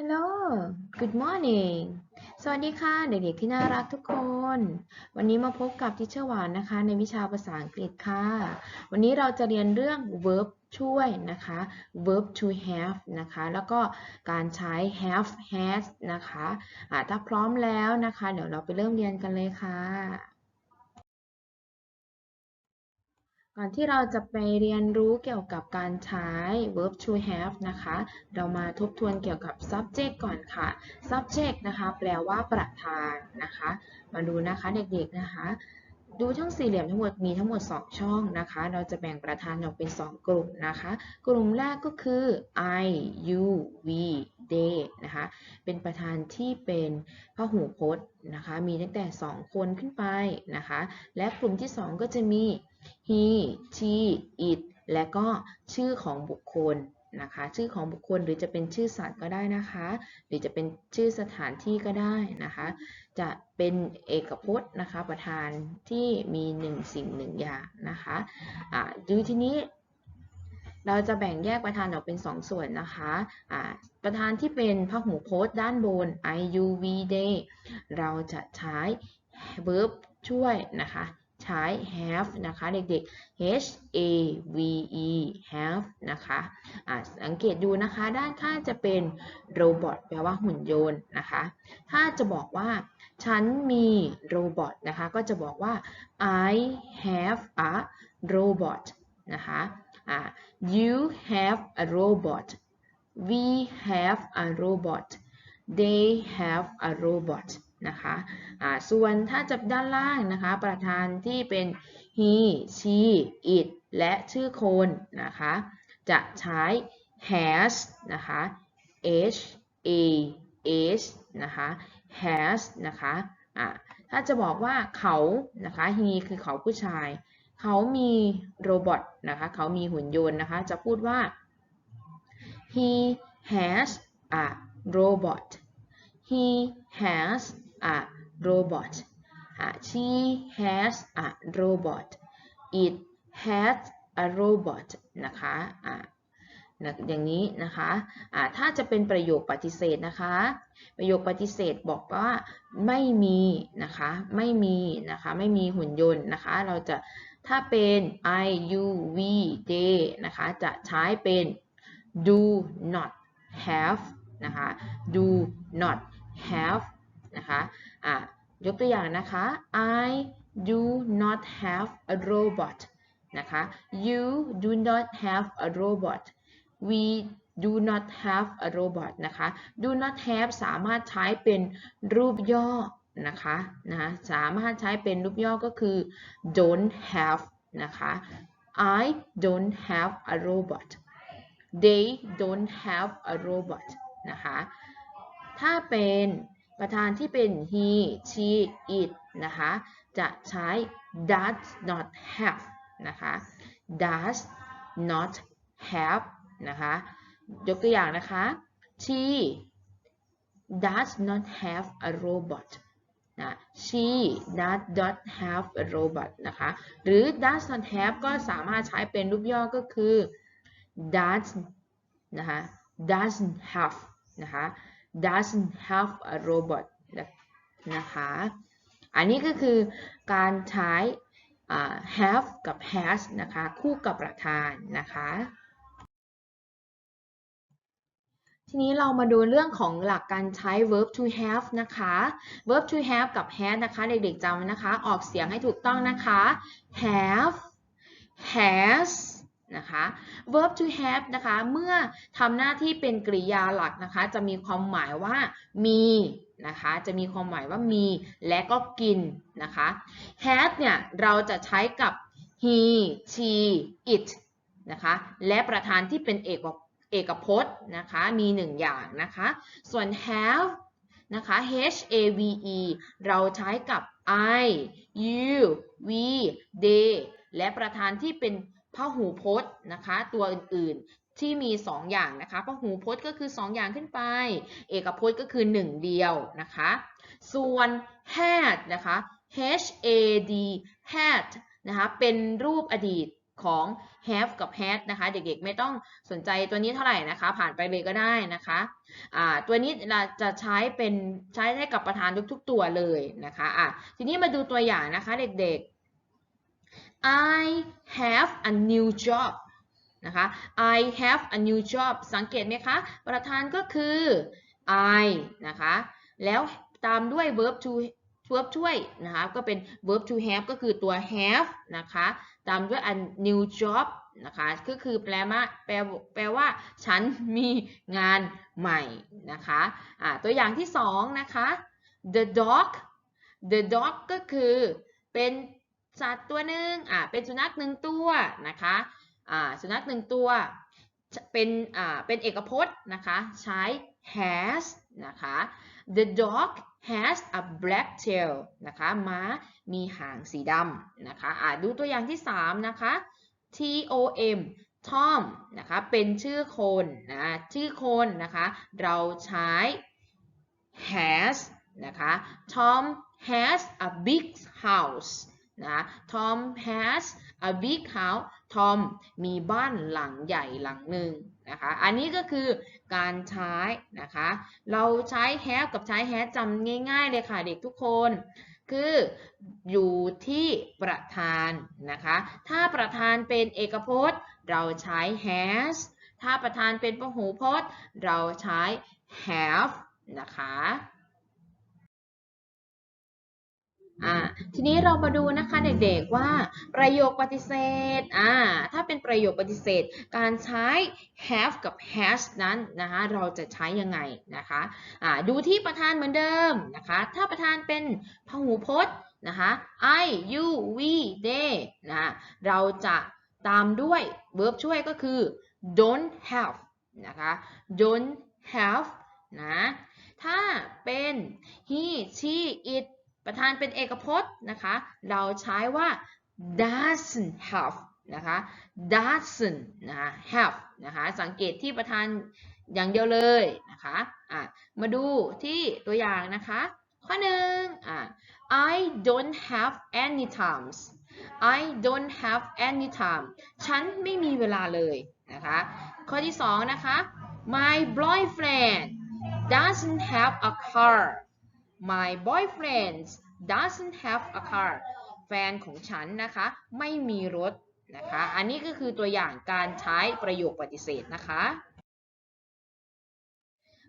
Hello Good morning สวัสดีค่ะ เด็กๆที่น่ารักทุกคน วันนี้มาพบกับทิเชอร์หวานนะคะ ในวิชาภาษาอังกฤษค่ะ วันนี้เราจะเรียนเรื่อง verb ช่วยนะคะ verb to have นะคะ แล้วก็การใช้ have has นะคะะถ้าพร้อมแล้วนะคะ เดี๋ยวเราไปเริ่มเรียนกันเลยค่ะ ก่อนที่เราจะไปเรียนรู้เกี่ยวกับการใช้ verb to have นะคะ เรามาทบทวนเกี่ยวกับ subject ก่อนค่ะ subject นะคะ แปลว่าประธานนะคะ มาดูนะคะเด็กๆนะคะ ดูช่องสี่เหลี่ยมทั้งหมดมีทั้งหมด 2 ช่องนะคะ เราจะแบ่งประธานออกเป็น 2 กลุ่มนะคะ กลุ่มแรกก็คือ I you we they นะคะ เป็นประธานที่เป็นพหูพจน์นะคะ มีตั้งแต่ 2 คนขึ้นไปนะคะ และกลุ่มที่ 2 ก็จะมี he she it และก็ชื่อของบุคคลนะคะ ชื่อของบุคคลหรือจะเป็นชื่อสัตว์ก็ได้นะคะ หรือจะเป็นชื่อสถานที่ก็ได้นะคะ จะเป็นเอกพจน์นะคะประธานที่มีหนึ่งสิ่งหนึ่งอย่างนะคะอ่าดูทีนี้เราจะแบ่งแยกประธานออกเป็น 2 ส่วนนะคะะประธานที่เป็นพหูพจน์ด้านบน I U V they เราจะใช้ verb ช่วยนะคะ ใช้ have นะคะเด็กๆ H A V E have นะคะะสังเกตดูนะคะ ด้านข้างจะเป็น robot แปลว่าหุ่นยนต์นะคะ ถ้าจะบอกว่าฉันมีโรบอทนะคะ ก็จะบอกว่า I have a robot นะคะะ you have a robot we have a robot they have a robot นะคะะส่วนถ้าจับด้านล่างนะคะ ประธานที่เป็น he she it และชื่อคนนะคะ จะใช้ has นะคะ h a s นะคะ has นะคะะถ้าจะบอกว่าเขานะคะ he คือเขาผู้ชาย เขามีโรบอทนะคะ เขามีหุ่นยนต์นะคะ จะพูดว่า he has a robot he has a robot she has a robot it has a robot นะคะอะอย่างนี้นะคะะถ้าจะเป็นประโยคปฏิเสธนะคะ ประโยคปฏิเสธบอกว่าไม่มีนะคะ ไม่มีนะคะ ไม่มีหุ่นยนต์นะคะ เราจะถ้าเป็น I U V they นะคะ จะใช้เป็น do not have นะคะ do not have นะคะอะยกตัวอย่างนะคะ I do not have a robot นะคะ you do not have a robot we do not have a robot นะคะ do not have สามารถใช้เป็นรูปย่อนะคะนะสามารถใช้เป็นรูปย่อก็คือ don't have นะคะ I don't have a robot they don't have a robot นะคะ ถ้าเป็น ประธานที่เป็น he she it นะคะ จะใช้ does not have นะคะ does not have นะคะ ยกตัวอย่างนะคะ she does not have a robot นะ she does not have a robot นะคะ หรือ does not have ก็สามารถใช้เป็นรูปย่อก็คือ does นะคะ doesn't have นะคะ doesn't have a robot นะคะ อันนี้ก็คือการใช้ have กับ has นะคะ คู่กับประธานนะคะ ทีนี้เรามาดูเรื่องของหลักการใช้ verb to have นะคะ verb to have กับ has นะคะ เด็กๆจำนะคะ ออกเสียงให้ถูกต้องนะคะ have has นะคะ verb to have นะคะ เมื่อทำหน้าที่เป็นกริยาหลักนะคะ จะมีความหมายว่ามีนะคะ จะมีความหมายว่ามีและก็กินนะคะ has เนี่ยเราจะใช้กับ he she it นะคะ และประธานที่เป็นเอกเอกพจน์นะคะ มีหนึ่งอย่างนะคะ ส่วน have นะคะ h a v e เราใช้กับ I you we they และประธานที่เป็น พหูพจน์นะคะ ตัวอื่นๆที่มี 2 อย่างนะคะพหูพจน์ก็คือ 2 อย่างขึ้นไป เอกพจน์ก็คือ 1 เดียวนะคะ ส่วน had นะคะ h a d had นะคะเป็นรูปอดีตของ have กับ had นะคะ เด็กๆไม่ต้องสนใจตัวนี้เท่าไหร่นะคะ ผ่านไปเลยก็ได้นะคะอ่าตัวนี้เราจะใช้เป็นใช้ได้กับประธานทุกๆตัวเลยนะคะะทีนี้มาดูตัวอย่างนะคะเด็กๆ I have a new job นะคะ I have a new job สังเกตไหมคะ ประธานก็คือ I นะคะ แล้วตามด้วย verb to verb ช่วยนะคะ ก็เป็น verb to have ก็คือตัว have นะคะ ตามด้วย a new job นะคะ ก็คือแปลว่าแปลแปลว่า ฉันมีงานใหม่นะคะอ่าตัวอย่างที่สองนะคะ the dog the dog ก็คือเป็น สัตว์ตัวหนึ่งอ่าเป็นสุนัขหนึ่งตัวนะคะอ่าสุนัขหนึ่งตัวเป็นอ่าเป็นเอกพจน์นะคะใช้ has นะคะ the dog has a black tail นะคะม้ามีหางสีดำนะคะอ่าดูตัวอย่างที่ 3 นะคะ T O M Tom นะคะเป็นชื่อคนนะชื่อคนนะคะเราใช้ has นะคะ Tom has a big house นะ Tom has a big house Tom มีบ้านหลังใหญ่หลังหนึ่งนะคะ อันนี้ก็คือการใช้นะคะ เราใช้ have กับใช้ has จำง่ายๆเลยค่ะเด็กทุกคน คืออยู่ที่ประธานนะคะ ถ้าประธานเป็นเอกพจน์ เราใช้ has ถ้าประธานเป็นพหูพจน์ เราใช้ have นะคะ อ่าทีนี้เรามาดูนะคะเด็กๆว่าประโยคปฏิเสธอ่าถ้าเป็นประโยคปฏิเสธ การใช้ have กับ has นั้นนะคะเราจะใช้ยังไงนะคะอ่าดูที่ประธานเหมือนเดิมนะคะถ้าประธานเป็นพหูพจน์นะคะ I you we they นะเราจะตามด้วย verb ช่วยก็คือ don't have นะคะ don't have นะถ้าเป็น he she it ประธานเป็นเอกพจน์นะคะ เราใช้ว่า doesn't have นะคะ doesn't นะคะ have นะคะ สังเกตที่ประธานอย่างเดียวเลยนะคะะมาดูที่ตัวอย่างนะคะ ข้อหนึ่ง I don't have any times I don't have any time ฉันไม่มีเวลาเลยนะคะ ข้อที่สองนะคะ My boyfriend doesn't have a car My boyfriend doesn't have a car แฟนของฉันนะคะ ไม่มีรถนะคะ อันนี้ก็คือตัวอย่างการใช้ประโยคปฏิเสธนะคะ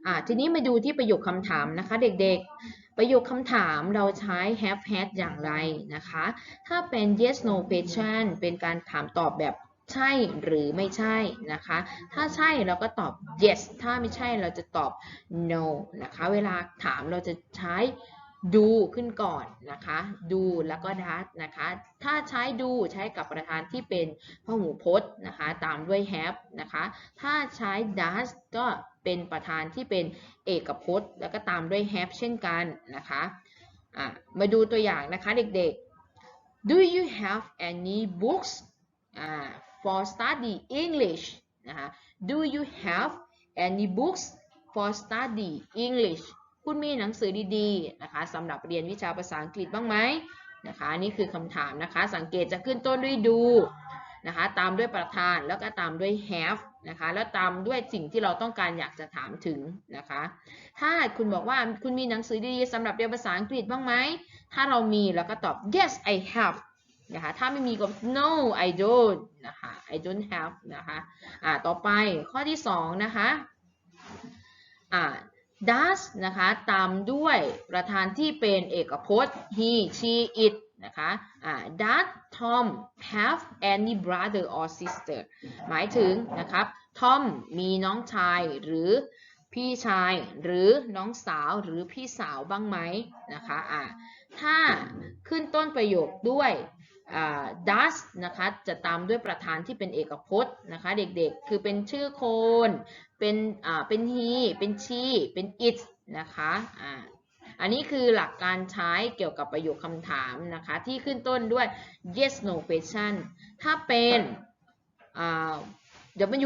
อ่าทีนี้มาดูที่ประโยคคำถามนะคะ เด็กๆ ประโยคคำถามเราใช้ have had อย่างไรนะคะ ถ้าเป็น yes no question เป็นการถามตอบแบบ ใช่หรือไม่ใช่นะคะ ถ้าใช่เราก็ตอบ yes ถ้าไม่ใช่เราจะตอบ no นะคะ เวลาถามเราจะใช้ดูขึ้นก่อนนะคะดูแล้วก็ does นะคะ ถ้าใช้ดูใช้กับประธานที่เป็นพหูพจน์นะคะ ตามด้วย have นะคะ ถ้าใช้ does ก็เป็นประธานที่เป็นเอกพจน์ แล้วก็ตามด้วย have เช่นกันนะคะะมาดูตัวอย่างนะคะเด็กๆ Do you have any books for study English นะคะ Do you have any books for study English คุณมีหนังสือดีๆนะคะสำหรับเรียนวิชาภาษาอังกฤษบ้างไหมนะคะนี่คือคำถามนะคะสังเกตจะขึ้นต้นด้วยดูนะคะตามด้วยประธานแล้วก็ตามด้วย have นะคะแล้วตามด้วยสิ่งที่เราต้องการอยากจะถามถึงนะคะถ้าคุณบอกว่าคุณมีหนังสือดีๆสำหรับเรียนภาษาอังกฤษบ้างไหมถ้าเรามีเราก็ตอบ yes I have นะคะ ถ้าไม่มีก็ no I don't นะคะ I don't have นะคะ อ่า ต่อไปข้อที่สองนะคะ อ่า does นะคะ ตามด้วยประธานที่เป็นเอกพจน์ he she it นะคะ อ่า does Tom have any brother or sister หมายถึงนะครับ Tom มีน้องชายหรือพี่ชายหรือน้องสาวหรือพี่สาวบ้างไหมนะคะ อ่าถ้าขึ้นต้นประโยคด้วย does นะคะจะตามด้วยประธานที่เป็นเอกพจน์นะคะเด็กๆ คือเป็นชื่อคน เป็นอ่าเป็น he เป็น she เป็น it นะคะอ่าอันนี้คือหลักการใช้เกี่ยวกับประโยคคำถามนะคะที่ขึ้นต้นด้วย yes no question ถ้าเป็นอ่า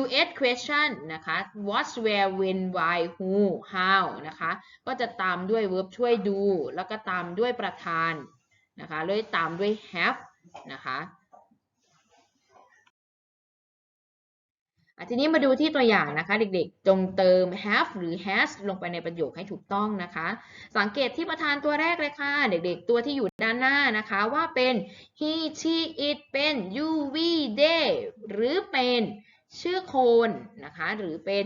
WH question นะคะ what where when why who how นะคะ ก็จะตามด้วย verb ช่วยดู แล้วก็ตามด้วยประธานนะคะแล้วตามด้วย have นะคะทีนี้มาดูที่ตัวอย่างนะคะ เด็กๆ จงเติม have หรือ has ลงไปในประโยคให้ถูกต้องนะคะ สังเกตที่ประธานตัวแรกเลยค่ะ เด็กๆ ตัวที่อยู่ด้านหน้านะคะว่าเป็น he she it เป็น you we they หรือเป็นชื่อคนนะคะ หรือเป็น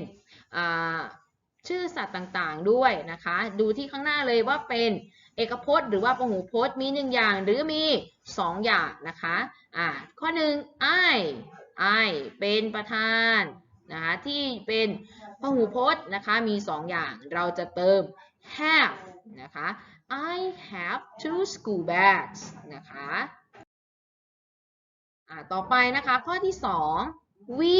ชื่อสัตว์ต่างๆด้วยนะคะ ดูที่ข้างหน้าเลยว่าเป็นเอกพจน์ หรือว่าพหูพจน์มีหนึ่งอย่างหรือมี สองอย่างนะคะอ่าข้อหนึ่ง I I เป็นประธานนะคะที่เป็นพหูพจน์นะคะมีสองอย่างเราจะเติม have นะคะ I have two school bags นะคะอ่าต่อไปนะคะข้อที่สอง we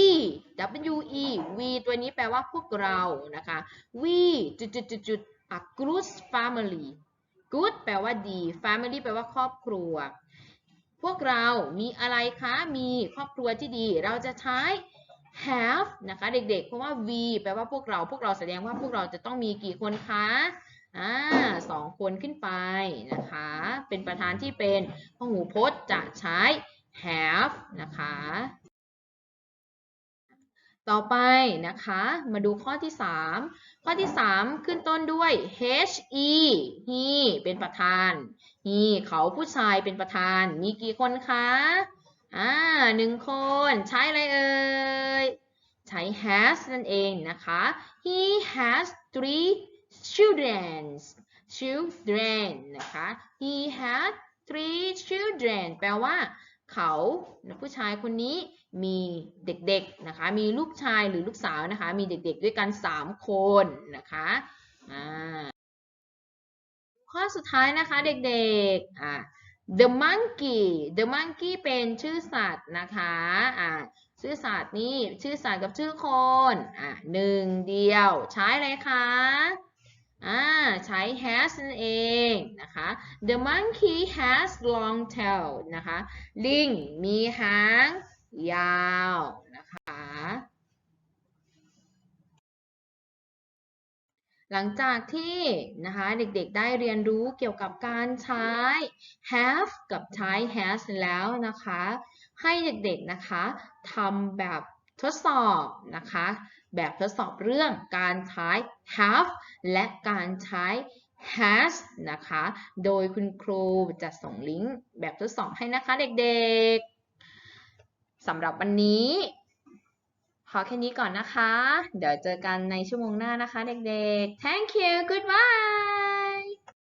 w e we ตัวนี้แปลว่าพวกเรานะคะ we จุดจุดจุดจุด a good family good แปลว่าดี family แปลว่าครอบครัว พวกเรามีอะไรคะ มีครอบครัวที่ดี เราจะใช้ have นะคะเด็กๆ เพราะว่า we แปลว่าพวกเรา พวกเราแสดงว่าพวกเราจะต้องมีกี่คนคะ อ่าสองคนขึ้นไปนะคะ เป็นประธานที่เป็นพหูพจน์จะใช้ have นะคะ ต่อไปนะคะ มาดูข้อที่ 3 ข้อที่ 3 ขึ้นต้นด้วย he he เป็นประธาน he เขาผู้ชายเป็นประธาน มีกี่คนคะ อ่าหนึ่งคน ใช้อะไรเอ่ย ใช้ has นั่นเองนะคะ he has three children children นะคะ he has three children แปลว่า เขาผู้ชายคนนี้ มีเด็กๆนะคะ มีลูกชายหรือลูกสาวนะคะ มีเด็กๆด้วยกัน 3 คนนะคะข้อสุดท้ายนะคะเด็กๆอ่า the monkey the monkey เป็นชื่อสัตว์นะคะอ่าชื่อสัตว์นี่ชื่อสัตว์กับชื่อคนอ่าหนึ่งเดียวใช้อะไรคะอ่าใช้ has นั่นเองนะคะ the monkey has long tail นะคะ ลิงมีหาง ยาวนะคะ หลังจากที่นะคะเด็กๆได้เรียนรู้เกี่ยวกับการใช้ have กับใช้ has แล้วนะคะ ให้เด็กๆนะคะทำแบบทดสอบนะคะ แบบทดสอบเรื่องการใช้ have และการใช้ has นะคะ โดยคุณครูจะส่งลิงก์แบบทดสอบให้นะคะเด็กๆ สำหรับวันนี้พอแค่นี้ก่อนนะคะ เดี๋ยวเจอกันในชั่วโมงหน้านะคะเด็กๆ thank you goodbye